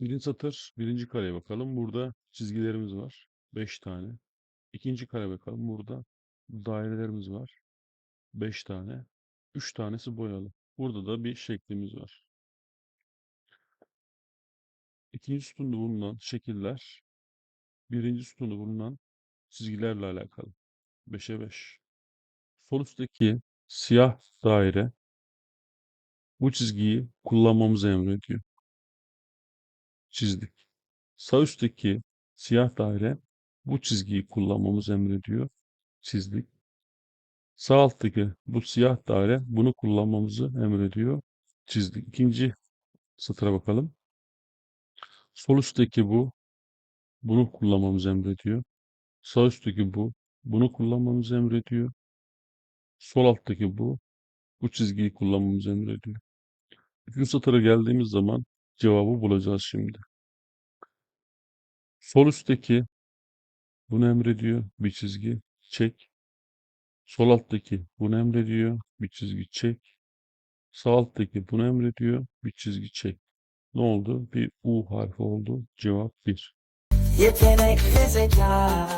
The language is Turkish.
Birinci satır, birinci kareye bakalım. Burada çizgilerimiz var. 5 tane. İkinci kare bakalım. Burada dairelerimiz var. 5 tane. 3 tanesi boyalı. Burada da bir şeklimiz var. İkinci sütunda bulunan şekiller, birinci sütunda bulunan çizgilerle alakalı. 5'e 5. Sol üstteki siyah daire bu çizgiyi kullanmamızı emrediyor. Çizdik. Sağ üstteki siyah daire bu çizgiyi kullanmamızı emrediyor. Çizdik. Sağ alttaki bu siyah daire bunu kullanmamızı emrediyor. Çizdik. İkinci satıra bakalım. Sol üstteki bu bunu kullanmamızı emrediyor. Sağ üstteki bu bunu kullanmamızı emrediyor. Sol alttaki bu bu çizgiyi kullanmamızı emrediyor. Üçüncü satıra geldiğimiz zaman cevabı bulacağız şimdi. Sol üstteki bunu emrediyor. Bir çizgi çek. Sol alttaki bunu emrediyor. Bir çizgi çek. Sağ alttaki bunu emrediyor. Bir çizgi çek. Ne oldu? Bir U harfi oldu. Cevap 1. Yetenekli zeka